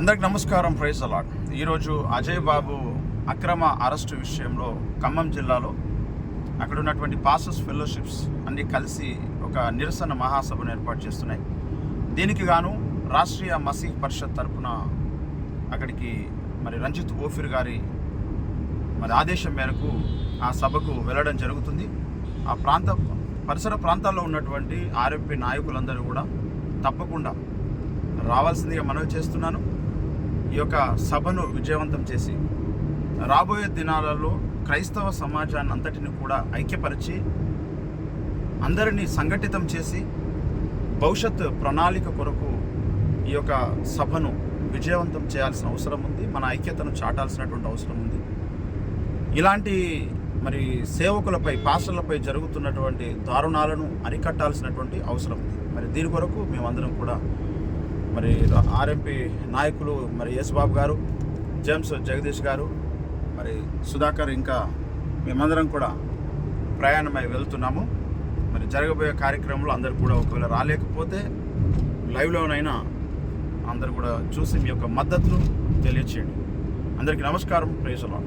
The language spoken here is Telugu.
అందరికి నమస్కారం ప్రైజ్ అలాట్ ఈరోజు అజయ్ బాబు అక్రమ అరెస్టు విషయంలో ఖమ్మం జిల్లాలో అక్కడ ఉన్నటువంటి పాసెస్ ఫెలోషిప్స్ అన్నీ కలిసి ఒక నిరసన మహాసభను ఏర్పాటు చేస్తున్నాయి. దీనికి గాను రాష్ట్రీయ మసీహ్ పరిషత్ తరపున అక్కడికి మరి రంజిత్ ఓఫిర్ గారి మరి ఆదేశం మేరకు ఆ సభకు వెళ్ళడం జరుగుతుంది. ఆ ప్రాంత పరిసర ప్రాంతాల్లో ఉన్నటువంటి ఆర్ఎంపీ నాయకులందరూ కూడా తప్పకుండా రావాల్సిందిగా మనవి చేస్తున్నాను. ఈ యొక్క సభను విజయవంతం చేసి రాబోయే దినాలలో క్రైస్తవ సమాజాన్ని అంతటిని కూడా ఐక్యపరిచి అందరినీ సంఘటితం చేసి భవిష్యత్ ప్రణాళిక కొరకు ఈ యొక్క సభను విజయవంతం చేయాల్సిన అవసరం ఉంది. మన ఐక్యతను చాటాల్సినటువంటి అవసరం ఉంది. ఇలాంటి మరి సేవకులపై పాస్టర్లపై జరుగుతున్నటువంటి దారుణాలను అరికట్టాల్సినటువంటి అవసరం ఉంది. మరి దీని కొరకు మేమందరం కూడా మరి ఆర్ఎంపీ నాయకులు మరి ఎస్ బాబు గారు జేమ్స్ జగదీష్ గారు మరి సుధాకర్ ఇంకా మేమందరం కూడా ప్రయాణమై వెళ్తున్నాము. మరి జరగబోయే కార్యక్రమంలో అందరు కూడా ఒకవేళ రాలేకపోతే లైవ్లోనైనా అందరు కూడా చూసి మీ యొక్క మద్దతును తెలియచేయండి. అందరికీ నమస్కారం. ప్రేసలా